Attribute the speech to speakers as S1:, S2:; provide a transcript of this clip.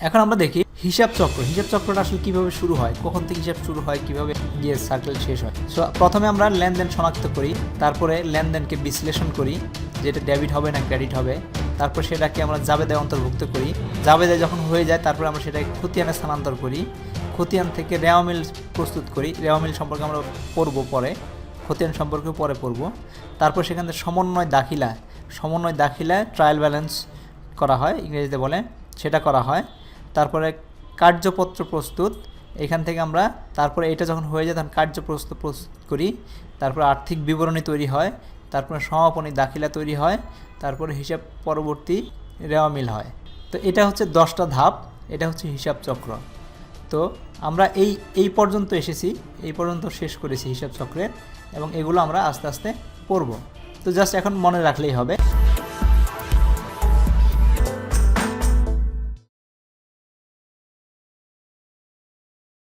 S1: এখন আমরা দেখি হিসাব চক্র। হিসাব চক্রটা আসলে কীভাবে শুরু হয়? কখন থেকে হিসাব শুরু হয়? কীভাবে গিয়ে সার্কেল শেষ হয়? সো প্রথমে আমরা লেনদেন শনাক্ত করি, তারপরে লেনদেনকে বিশ্লেষণ করি, যেটা ডেবিট হবে না ক্রেডিট হবে। তারপর সেটাকে আমরা জাবেদায় অন্তর্ভুক্ত করি। জাবেদায় যখন হয়ে যায়, তারপরে আমরা সেটাকে খতিয়ানে স্থানান্তর করি। খতিয়ান থেকে রেওয়ামিল প্রস্তুত করি। রেওয়ামিল সম্পর্কে আমরা পড়ব পরে। খতিয়ান সম্পর্কে পরে পড়ব। তারপর সেখান থেকে সমন্বয় দাখিলা। সমন্বয় দাখিলা ট্রায়াল ব্যালেন্স করা হয়, ইংরেজিতে বলে। সেটা করা হয়। তারপরে কার্যপত্র প্রস্তুত। এখান থেকে আমরা তারপরে এটা যখন হয়ে যায় তখন কার্যপ্রস্তুত প্রস্তুত করি। তারপর আর্থিক বিবরণী তৈরি হয়, তারপরে সমাপনী দাখিলা তৈরি হয়, তারপরে হিসাব পরবর্তী রেওয়ামিল হয়। তো এটা হচ্ছে দশটা ধাপ, এটা হচ্ছে হিসাব চক্র। তো আমরা এই এই পর্যন্ত এসেছি, এই পর্যন্ত শেষ করেছি হিসাব চক্রের এবং এগুলো আমরা আস্তে আস্তে পড়ব তো জাস্ট এখন মনে রাখলেই হবে।